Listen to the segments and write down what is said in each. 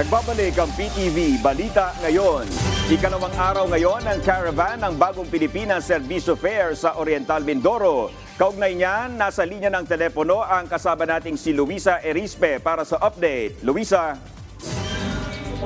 Nagbabalik ang PTV Balita Ngayon. Ikalawang araw ngayon ng caravan ng Bagong Pilipinas Servicio Fair sa Oriental Mindoro. Kaugnay niyan, nasa linya ng telepono ang kasama nating si Luisa Erispe para sa update. Luisa,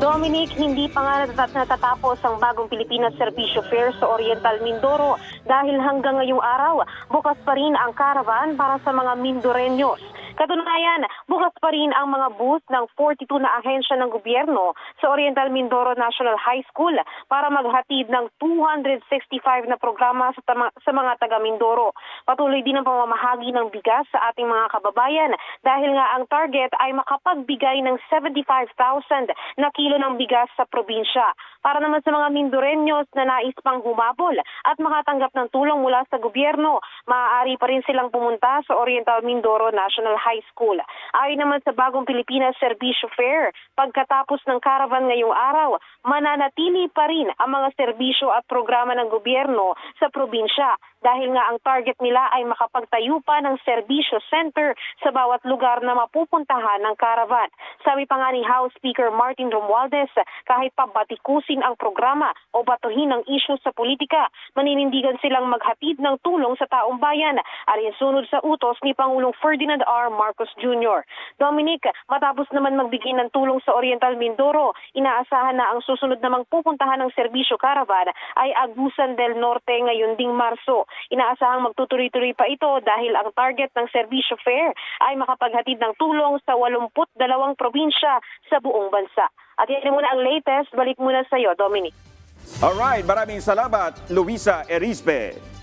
Dominic, hindi pa nga natat- natatapos ang bagong Pilipinas Servisyo Fair sa Oriental Mindoro dahil hanggang ngayong araw, bukas pa rin ang caravan para sa mga Mindoreños. Katunayan, bukas pa rin ang mga booth ng 42 na ahensya ng gobyerno sa Oriental Mindoro National High School para maghatid ng 265 na programa sa, sa mga taga Mindoro. Patuloy din ang pamamahagi ng bigas sa ating mga kababayan dahil nga ang target ay makapagbigay ng 75,000 na kilo ng bigas sa probinsya. Para naman sa mga Mindoreños na nais pang humabol at makatanggap ng tulong mula sa gobyerno, maaari pa rin silang pumunta sa Oriental Mindoro National High School. Ayon naman sa bagong Pilipinas Servisyo Fair, pagkatapos ng caravan ngayong araw, mananatili pa rin ang mga serbisyo at programa ng gobyerno sa probinsya dahil nga ang target nila ay makapagtayo pa ng serbisyo center sa bawat lugar na mapupuntahan ng caravan. Sabi pa nga ni House Speaker Martin Romualdez, kahit pa batikusin ang programa o batuhin ang isyu sa politika, maninindigan silang maghatid ng tulong sa taong bayan alinsunod sa utos ni Pangulong Ferdinand R. Marcos Jr. Dominic, matapos naman magbigay ng tulong sa Oriental Mindoro, inaasahan na ang susunod namang pupuntahan ng serbisyo caravan ay Agusan del Norte ngayon ding Marso. Inaasahang magtutuloy-tuloy pa ito dahil ang target ng serbisyo fair ay makapaghatid ng tulong sa 82 probinsya sa buong bansa. At yan muna ang latest. Balik muna sa iyo, Dominic. Alright, maraming salamat, Luisa Erispe.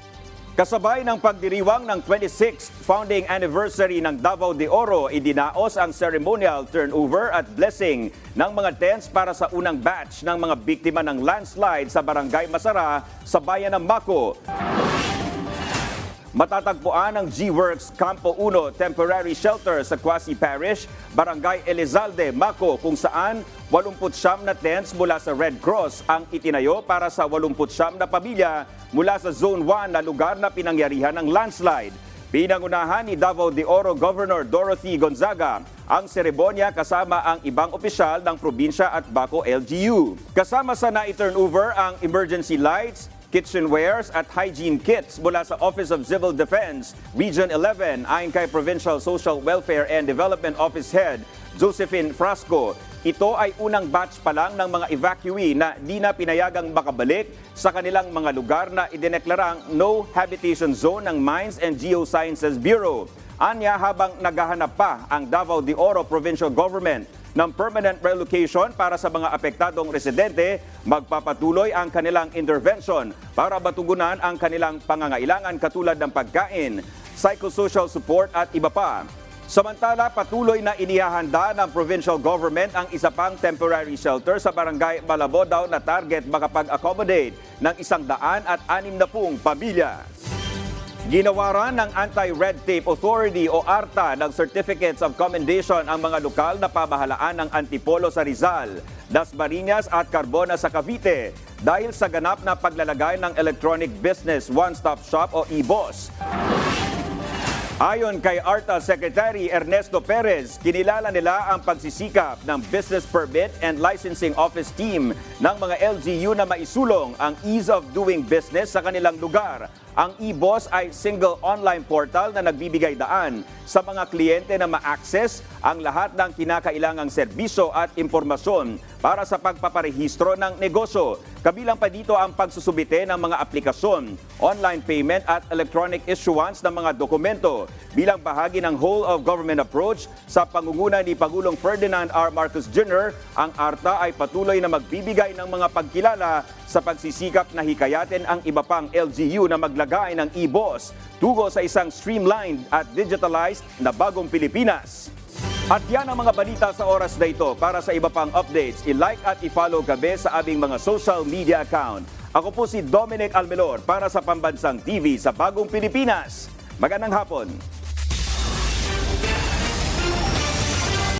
Kasabay ng pagdiriwang ng 26th founding anniversary ng Davao de Oro, idinaos ang ceremonial turnover at blessing ng mga tents para sa unang batch ng mga biktima ng landslide sa Barangay Masara sa bayan ng Mako. Matatagpuan ang G-Works Campo 1 Temporary Shelter sa Quasi Parish, Barangay Elizalde, Mako, kung saan 89 na tents mula sa Red Cross ang itinayo para sa 89 na pamilya mula sa Zone 1 na lugar na pinangyarihan ng landslide. Pinangunahan ni Davao de Oro Governor Dorothy Gonzaga ang seremonya kasama ang ibang opisyal ng probinsya at Baco LGU. Kasama sa na-turnover ang emergency lights, kitchenwares at hygiene kits mula sa Office of Civil Defense, Region 11, ayon kay Provincial Social Welfare and Development Office Head Josephine Frasco. Ito ay unang batch pa lang ng mga evacuee na di na pinayagang makabalik sa kanilang mga lugar na idineklarang no habitation zone ng Mines and Geosciences Bureau. Anya habang naghahanap pa ang Davao de Oro Provincial Government ng permanent relocation para sa mga apektadong residente, magpapatuloy ang kanilang intervention para batugunan ang kanilang pangangailangan katulad ng pagkain, psychosocial support at iba pa. Samantala, patuloy na inihahanda ng provincial government ang isa pang temporary shelter sa barangay Malabo daw na target makapag-accommodate ng isang daan at anim na pung pamilya. Ginawaran ng Anti-Red Tape Authority o ARTA ng Certificates of Commendation ang mga lokal na pamahalaan ng Antipolo sa Rizal, Dasmariñas at Carbona sa Cavite dahil sa ganap na paglalagay ng Electronic Business One-Stop Shop o EBOS. Ayon kay ARTA Secretary Ernesto Perez, kinilala nila ang pagsisikap ng Business Permit and Licensing Office Team ng mga LGU na maisulong ang ease of doing business sa kanilang lugar. Ang eBoss ay single online portal na nagbibigay daan sa mga kliyente na ma-access ang lahat ng kinakailangang serbisyo at impormasyon para sa pagpaparehistro ng negosyo. Kabilang pa dito ang pagsusubite ng mga aplikasyon, online payment at electronic issuance ng mga dokumento bilang bahagi ng whole of government approach sa pangunguna ni Pangulong Ferdinand R. Marcos Jr. Ang ARTA ay patuloy na magbibigay ng mga pagkilala sa pagsisikap na hikayatin ang iba pang LGU na maglagay ng e-boss tugo sa isang streamlined at digitalized na bagong Pilipinas. At yan ang mga balita sa oras na ito. Para sa iba pang updates, i-like at i-follow gabi sa aming mga social media account. Ako po si Dominic Almelor para sa Pambansang TV sa Bagong Pilipinas. Magandang hapon.